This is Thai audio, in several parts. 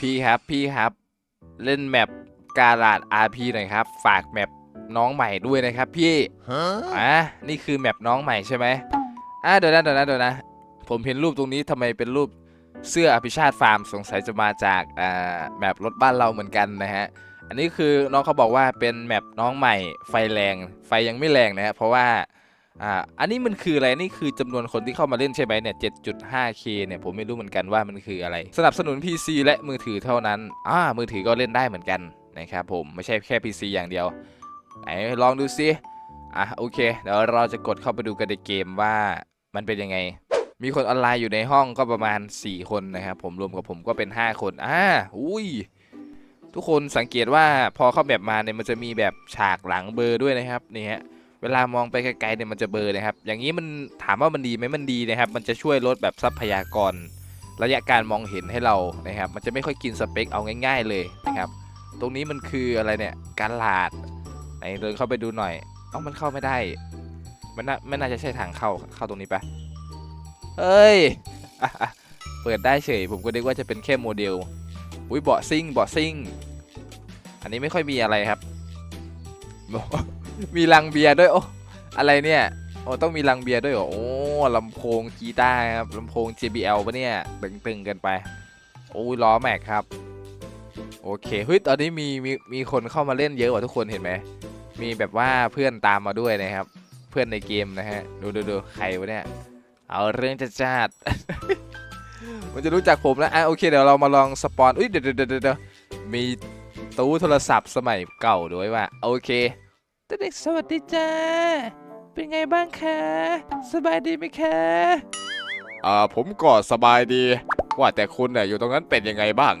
พี่ครับพี่ครับ เล่นแมปกาลาด RP หน่อยครับ ฝากแมปน้องใหม่ด้วยนะครับพี่อะนี่คือแมปน้องใหม่ใช่ไหมอะเดี๋ยวนะเดี๋ยวนะเดี๋ยวนะ ผมเห็นรูปตรงนี้ทำไมเป็นรูปเสื้ออภิชาติฟาร์มสงสัยจะมาจากอ่าแมปรถบ้านเราเหมือนกันนะฮะ อันนี้คือน้องเขาบอกว่าเป็นแมปน้องใหม่ไฟแรง ไฟยังไม่แรงนะฮะเพราะว่า อ่า อันนี้มันคืออะไร นี่คือจำนวนคนที่เข้ามาเล่นใช่ไหมเนี่ย 7.5k เนี่ย ผมไม่รู้เหมือนกันว่ามันคืออะไร สนับสนุน PC และมือถือเท่านั้น อ่า มือถือก็เล่นได้เหมือนกันนะครับผม ไม่ใช่แค่ PC อย่างเดียว ไหนลองดูซิ อะโอเค เดี๋ยวเราจะกดเข้าไปดูกันในเกมว่ามันเป็นยังไง มีคนออนไลน์อยู่ในห้องก็ประมาณ 4 คนนะครับผม รวมกับผมก็เป็น 5 คน อ่า อุ้ย ทุกคนสังเกตว่าพอเข้าแบบมาเนี่ยมันจะมีแบบฉากหลังเบอร์ด้วยนะครับ นี่ฮะ เวลามองไปไกลๆเนี่ยมันจะเบลอร์นะครับ อย่างนี้มันถามว่ามันดีไหมมันดีนะครับ มันจะช่วยลดแบบทรัพยากร ระยะการมองเห็นให้เรานะครับ มันจะไม่ค่อยกินสเปคเอาง่ายๆเลยนะครับ ตรงนี้มันคืออะไรเนี่ยการหลาดไหนเดินเข้าไปดูหน่อยเอ้ามันเข้าไม่ได้ มันน่าไม่น่าจะใช่ทางเข้าเข้าตรงนี้ปะเฮ้ยเปิดได้เฉย ผมก็นึกว่าจะเป็นแค่โมเดลอุ้ยเบาะซิ่งเบาะซิ่ง อันนี้ไม่ค่อยมีอะไรครับ มีลังเบียร์ด้วยโอ้อะไรเนี่ยโอ้ต้องมีลังเบียร์ด้วยเหรอโอ้ลำโพงกีตาร์ครับลำโพง JBL ปะเนี่ยตึงๆกันไปโอ้ยล้อแม็กครับ โอเคเฮ้ยตอนนี้มีมีมีคนเข้ามาเล่นเยอะกว่าทุกคนเห็นไหมมีแบบว่าเพื่อนตามมาด้วยนะครับ เพื่อนในเกมนะฮะดูดูดูใครวะเนี่ยเอาเรื่องจะจัดมันจะรู้จักผมแล้วอะโอเคเดี๋ยวเรามาลองสปอนอุ้ยเดี๋ยวเดี๋ยวเดี๋ยวเดี๋ยวมีตู้โทรศัพท์สมัยเก่าด้วยว่ะโอเค เด็กสวัสดีจ้า เป็นไงบ้างคะ สบายดีไหมคะ อ่าผมก็สบายดี ว่าแต่คุณเนี่ยอยู่ตรงนั้นเป็นยังไงบ้าง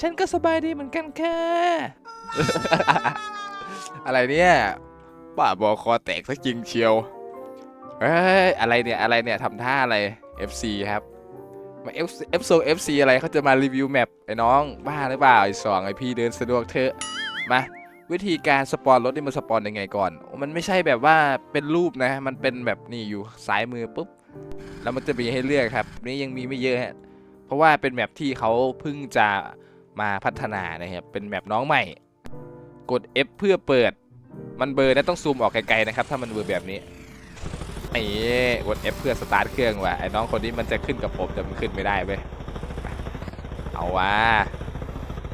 ฉันก็สบายดีเหมือนกันค่ะ อะไรเนี่ยบ้าบอคอแตกซะจริงเชียว เอ้ยอะไรเนี่ยอะไรเนี่ยทำท่าอะไร FC ครับ มา F F โซ FC อะไรเขาจะมารีวิวแมปไอ้น้องบ้าหรือเปล่าไอ้สองไอพี่เดินสะดวกเถอะมา วิธีการสปอนรถนี่มันสปอนยังไงก่อน มันไม่ใช่แบบว่าเป็นรูปนะ มันเป็นแบบนี่อยู่ซ้ายมือปุ๊บ แล้วมันจะมีให้เลือกครับ นี่ยังมีไม่เยอะฮะ เพราะว่าเป็นแมปที่เขาเพิ่งจะมาพัฒนานะครับ เป็นแมปน้องใหม่ กด F เพื่อเปิด มันเบลอร์นะต้องซูมออกไกลๆนะครับ ถ้ามันเบลอร์แบบนี้ไอ้กด F เพื่อสตาร์ทเครื่องว่ะ ไอ้น้องคนนี้มันจะขึ้นกับผมแต่มันขึ้นไม่ได้เว้ย เอาว่ะ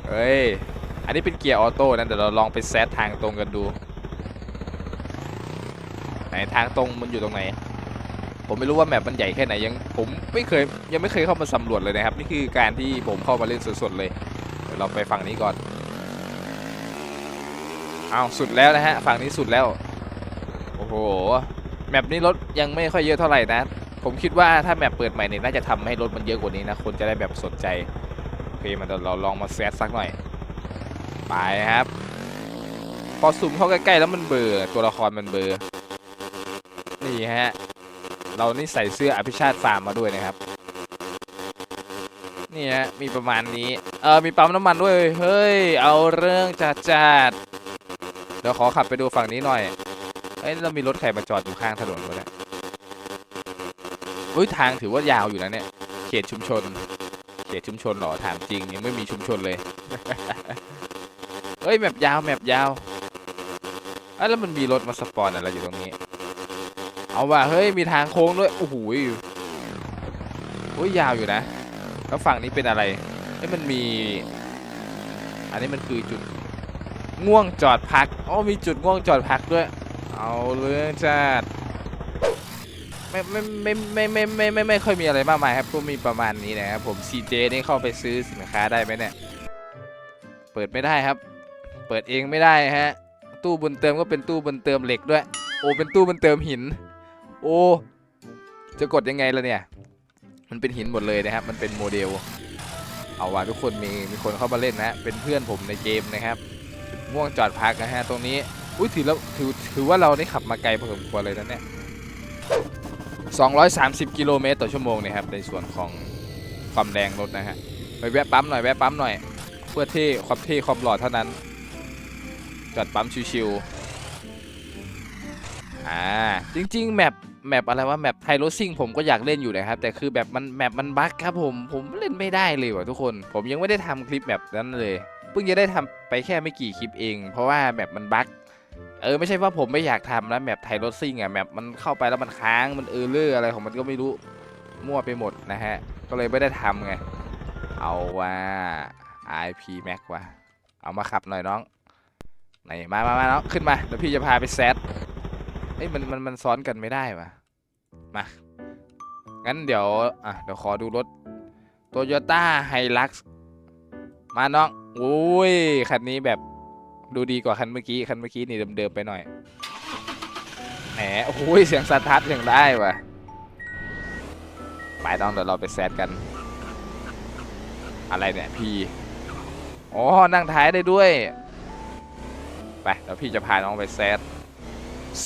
เฮ้ย นนี้เป็นเกียร์ออโต้นะเดี๋ยวเราลองไปแซดทางตรงกันดู ไหนทางตรงมันอยู่ตรงไหน ผมไม่รู้ว่าแมปมันใหญ่แค่ไหนยังผมไม่เคยยังไม่เคยเข้ามาสำรวจเลยนะครับ นี่คือการที่ผมเข้ามาเล่นสดๆเลยเดี๋ยวเราไปฝั่งนี้ก่อนเอาสุดแล้วนะฮะฝั่งนี้สุดแล้วโอ้โหแมปนี้รถยังไม่ค่อยเยอะเท่าไหร่นะ ผมคิดว่าถ้าแมปเปิดใหม่เนี่ยน่าจะทำให้รถมันเยอะกว่านี้นะคนจะได้แบบสนใจโอเคมันเราลองมาแซดสักหน่อย ไปครับ พอซูมเข้าใกล้ๆแล้วมันเบลอร์ตัวละครมันเบลอร์นี่ฮะ เรานี่ใส่เสื้ออภิชาติฟาร์มมาด้วยนะครับ นี่ฮะ มีประมาณนี้ เออมีปั๊มน้ำมันด้วย เฮ้ย เอาเรื่องจัดจัดๆเดี๋ยวขอขับไปดูฝั่งนี้หน่อยเอ้ย เรามีรถใครมาจอดอยู่ข้างถนนวะเนี่ยอุ้ยทางถือว่ายาวอยู่นะเนี่ย เขตชุมชน เขตชุมชนหรอ ถามจริงยังไม่มีชุมชนเลย เฮ้ยแมปยาวแมปยาวอ้แล้วมันมีรถมาสปอนอะไรอยู่ตรงนี้ เอาว่ะเฮ้ยมีทางโค้งด้วยโอ้โหยโอ้ยยาวอยู่นะ แล้วฝั่งนี้เป็นอะไรเอ้ยมันมี อันนี้มันคือจุดง่วงจอดพักอ๋อมีจุดง่วงจอดพักด้วย เอาเรื่องจัดไม่ไม่ไม่ไม่ไม่ไม่ไม่ไม่ค่อยมีอะไรมากมายครับก็มีประมาณนี้นะครับผม CJ นี่เข้าไปซื้อสินค้าได้ไหมเนี่ย เปิดไม่ได้ครับ ปิดเองไม่ได้ฮะ ตู้บนเติมก็เป็นตู้บนเติมเหล็กด้วย โอ้เป็นตู้บนเติมหิน โอ้จะกดยังไงล่ะเนี่ย มันเป็นหินหมดเลยนะครับ มันเป็นโมเดล เอาว่ะทุกคนมีมีคนเข้ามาเล่นนะ เป็นเพื่อนผมในเกมนะครับม่วงจอดพักนะฮะตรงนี้ อุ้ยถือแล้วถือถือว่าเรานี่ขับมาไกลพอสมควรเลยนะเนี่ย230 กิโลเมตรต่อชั่วโมงนะครับในส่วนของความแรงรถนะฮะไปแวะปั๊มหน่อยแวะปั๊มหน่อย เพื่อเท่ความเท่ความหล่อเท่านั้น จอดปั๊มชิวๆอ่าจริงๆแมปแมปอะไรว่าแมปไทโรซิ่งผมก็อยากเล่นอยู่นะครับ แต่คือแบบมันแมปมันบั๊กครับผมผมเล่นไม่ได้เลยว่ะทุกคน ผมยังไม่ได้ทำคลิปแบบนั้นเลยเพิ่งจะได้ทำไปแค่ไม่กี่คลิปเอง เพราะว่าแมปมันบั๊กเออไม่ใช่ว่าผมไม่อยากทำนะแมปไทโรซิ่งอะแมปมันเข้าไปแล้วมันค้างมันเออเลอร์อะไรของมันก็ไม่รู้มั่วไปหมดนะฮะก็เลยไม่ได้ทำไงเอาว่า IP Max ว่ะเอามาขับหน่อยน้อง ไหนมามามาน้องขึ้นมาเดี๋ยวพี่จะพาไปแซดเอ้ยมันมันมันซ้อนกันไม่ได้วะมางั้นเดี๋ยวอะเดี๋ยวขอดูรถโตโยต้าไฮลักซ์มาน้องโอ้ยคันนี้แบบดูดีกว่าคันเมื่อกี้คันเมื่อกี้นี่เดิมๆไปหน่อยแหมโอ้ยเสียงสตาร์ทยังได้วะไปน้องเดี๋ยวเราไปแซดกัน อะไรเนี่ยพี่อ๋อนั่งท้ายได้ด้วย ไปเดี๋ยวพี่จะพาน้องไปแซด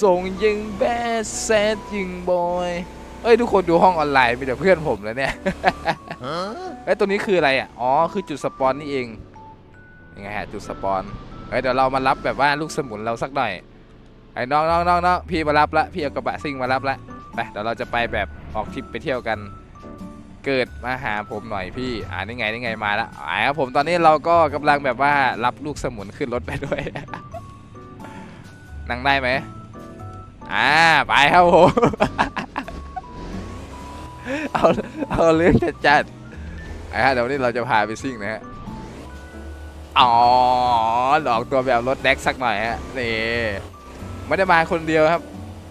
ส่งยิงแบดแซดยิงบอยเอ้ยทุกคนดูห้องออนไลน์มีแต่เพื่อนผมแล้วเนี่ยเอ้ยตัวนี้คืออะไรอะอ๋อคือจุดสปอนนี่เองยังไงฮะจุดสปอนเอ้ยเดี๋ยวเรามารับแบบว่าลูกสมุนเราสักหน่อยไอ้น้องน้องน้องน้องพี่มารับละพี่เอากระบะซิ่งมารับละไปเดี๋ยวเราจะไปแบบออกทริปไปเที่ยวกัน เกิดมาหาผมหน่อยพี่อ่านี่ไงนี่ไงมาแล้วอ่าครับผมตอนนี้เราก็กำลังแบบว่ารับลูกสมุนขึ้นรถไปด้วย นั่งได้ไหมอ่าไปครับผมเอาเอาเรื่องจัดจัดๆอะเดี๋ยววันนี้เราจะพาไปซิ่งนะฮะอ๋อหลอกตัวแบบรถแดกสักหน่อยฮะนี่ไม่ได้มาคนเดียวครับ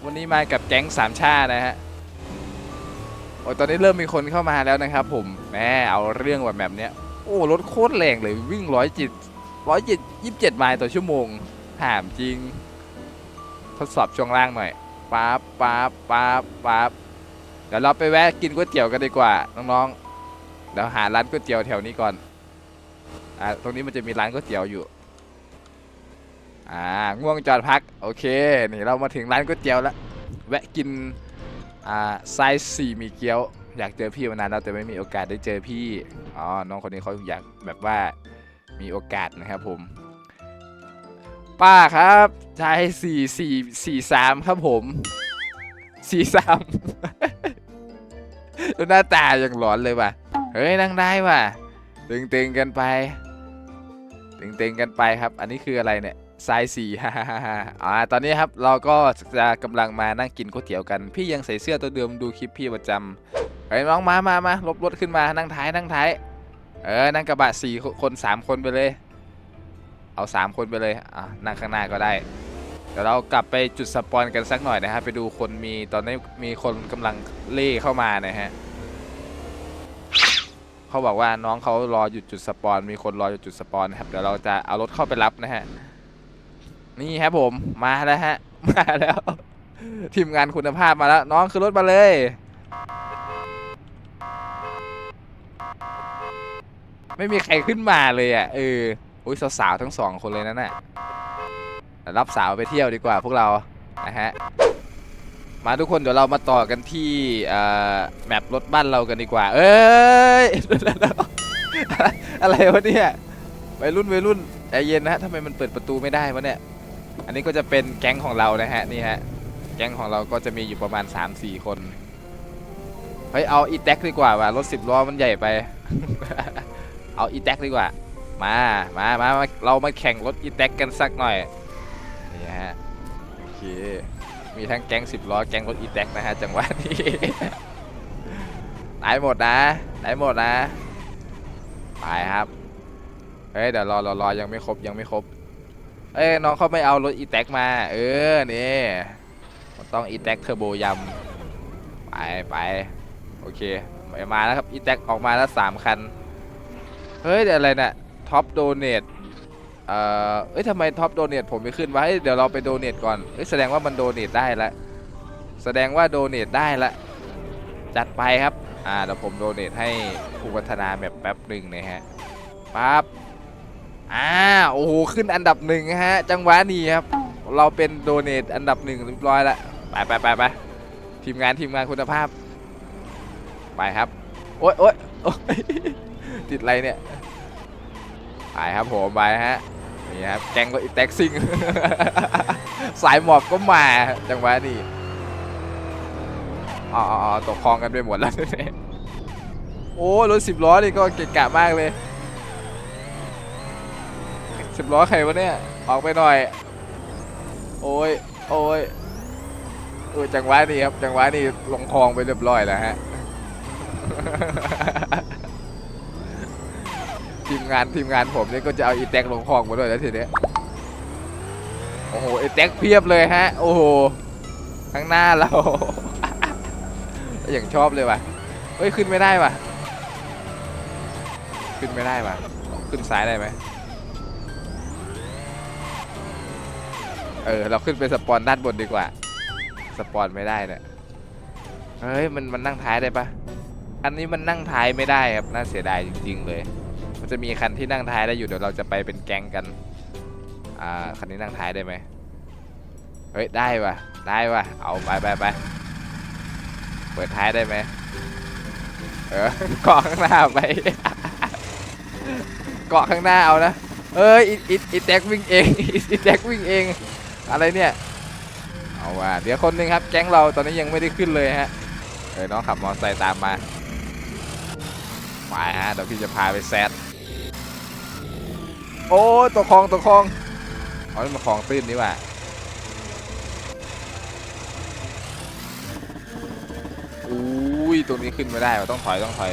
วันนี้มากับแก๊งสามชาตินะฮะโอ้ยตอนนี้เริ่มมีคนเข้ามาแล้วนะครับ ผมแหมเอาเรื่องแบบแบบเนี้ยโอ้รถโคตรแรงเลยวิ่งร้อยจิตร้อยจิตยี่สิบเจ็ดไมล์ต่อชั่วโมงถามจริง ทดสอบช่วงล่างหน่อยป๊าบป๊าบป๊าบป๊าบเดี๋ยวเราไปแวะกินก๋วยเตี๋ยวกันดีกว่าน้องๆเดี๋ยวหาร้านก๋วยเตี๋ยวแถวนี้ก่อนอ่าตรงนี้มันจะมีร้านก๋วยเตี๋ยวอยู่อ่าง่วงจอดพักโอเคนี่เรามาถึงร้านก๋วยเตี๋ยวแล้วแวะกินอ่าไซส์สี่มีเกี๊ยว อยากเจอพี่มานานแล้วแต่ไม่มีโอกาสได้เจอพี่อ๋อน้องคนนี้เขาอยากแบบว่ามีโอกาสนะครับผม ป้าครับชายสี่สี่สี่สามครับผมสี่สามดูหน้าตาอย่างหลอนเลยว่ะ เฮ้ยนั่งได้ว่ะ ตึงตึงๆกันไปตึงตึงๆกันไปครับ อันนี้คืออะไรเนี่ยทรายสี่ฮ่าฮ่าฮ่าอ่าตอนนี้ครับเราก็จะกำลังมานั่งกินก๋วยเตี๋ยวกัน พี่ยังใส่เสื้อตัวเดิมดูคลิปพี่ประจำเฮ้ยน้องมามามาลบรถขึ้นมานั่งท้ายนั่งท้าย เออนั่งกระบะสี่คนสามคนไปเลย เอาสามคนไปเลยอะนั่งข้างหน้าก็ได้เดี๋ยวเรากลับไปจุดสปอนกันสักหน่อยนะฮะไปดูคนมีตอนนี้มีคนกำลังเล่เข้ามานะฮะเขาบอกว่าน้องเขารออยู่จุดสปอน มีคนรออยู่จุดสปอนนะครับเดี๋ยวเราจะเอารถเข้าไปรับนะฮะนี่ครับผมมาแล้วฮะมาแล้ว ทีมงานคุณภาพมาแล้ว น้องคือรถมาเลยไม่มีใครขึ้นมาเลยอะเออ อุ้ยสาวๆทั้งสองคนเลยนั่นน่ะรับสาวไปเที่ยวดีกว่าพวกเรา นะฮะ มาทุกคนเดี๋ยวเรามาต่อกันที่แมปรถบ้านเรากันดีกว่า เอ้ย อะไรวะเนี่ยวัยรุ่นวัยรุ่นใจเย็นนะฮะทำไมมันเปิดประตูไม่ได้วะเนี่ย อันนี้ก็จะเป็นแก๊งของเรานะฮะนี่ฮะ แก๊งของเราก็จะมีอยู่ประมาณ 3-4 คน เฮ้ยเอาอีแท็กดีกว่าว่ะรถสิบล้อมันใหญ่ไป เอาอีแท็กดีกว่า มามา มา มา เรามาแข่งรถอีแท็กกันสักหน่อย นี่ฮะ โอเค มีทั้งแก๊งสิบล้อ แก๊งรถอีแท็กนะฮะ จังหวะนี้ได้หมดนะได้หมดนะ ไปครับ เฮ้ย เดี๋ยวรอรอรอยังไม่ครบ ยังไม่ครบ เอ้ย น้องเขาไม่เอารถอีแท็กมา เออ นี่ มันต้องอีแท็กเทอร์โบยำ ไปไปโอเค มาแล้วครับอีแท็กออกมาแล้วสามคัน เฮ้ย เดี๋ยวอะไรเนี่ย ท็อปโดเนทเอ่อเอ้ยทำไมท็อปโดเนทผมไม่ขึ้นวะเฮ้ยเดี๋ยวเราไปโดเนทก่อนเอ้ยแสดงว่ามันโดเนทได้แล้วแสดงว่าโดเนทได้ละจัดไปครับ อ่าเดี๋ยวผมโดเนทให้ผู้พัฒนาแบบแป๊บหนึ่งนะฮะปั๊บอ่าโอ้โหขึ้นอันดับหนึ่งฮะ จังหวะนี้ครับ เราเป็นโดเนทอันดับหนึ่งเรียบร้อยละไปไปไปไปทีมงานทีมงานคุณภาพ ไปครับ โอ๊ยโอ๊ยโอ๊ยติดอะไรเนี่ย ไปครับผมไปฮะนี่ครับแกงก็อีแท็กซิงสายหมอบก็มาจังหวะนี้อ๋อตกคลองกันไปหมดแล้วเนี่ยโอ้รถสิบล้อนี่ก็เกะกะมากเลยสิบล้อใครวะเนี่ยออกไปหน่อย โอ้ยโอ้ยโอ้ยจังหวะนี้ครับจังหวะนี้ลงคลองไปเรียบร้อยแล้วฮะ งานทีมงานผมนี่ก็จะเอาอีแท็กลงคลองมาด้วยแล้วทีเนี้ยโอ้โหไอแท็กเพียบเลยฮะ โอ้โหข้างหน้าเรา อย่างชอบเลยว่ะเฮ้ยขึ้นไม่ได้ว่ะ ขึ้นไม่ได้ว่ะ ขึ้นซ้ายได้ไหมเออเราขึ้นไปสปอนด้านบนดีกว่า สปอนไม่ได้เนี่ยเฮ้ยมันมันนั่งท้ายได้ปะอันนี้มันนั่งท้ายไม่ได้ครับน่าเสียดายจริง ๆ เลย มันจะมีคันที่นั่งท้ายได้อยู่เดี๋ยวเราจะไปเป็นแก๊งกัน อ่าคันนี้นั่งท้ายได้ไหมเฮ้ยได้ว่ะได้ว่ะเอาไปไปไปเปิดท้ายได้ไหมเออเกาะข้างหน้าไปเกาะข้างหน้าเอานะเอ้ยอีอีอีแท็กวิ่งเองอีอีแท็กวิ่งเอง อะไรเนี่ยเอาว่ะเดี๋ยวคนหนึ่งครับแก๊งเราตอนนี้ยังไม่ได้ขึ้นเลยฮะเออน้องขับมอเตอร์ไซค์ตามมาไปฮะเดี๋ยวพี่จะพาไปแซด โอ้ตัวคลองตัวคลองอ๋อนี่มันคลองตื้นนี่ว่าอุ้ยตรงนี้ขึ้นไม่ได้ว่ะต้องถอยต้องถอย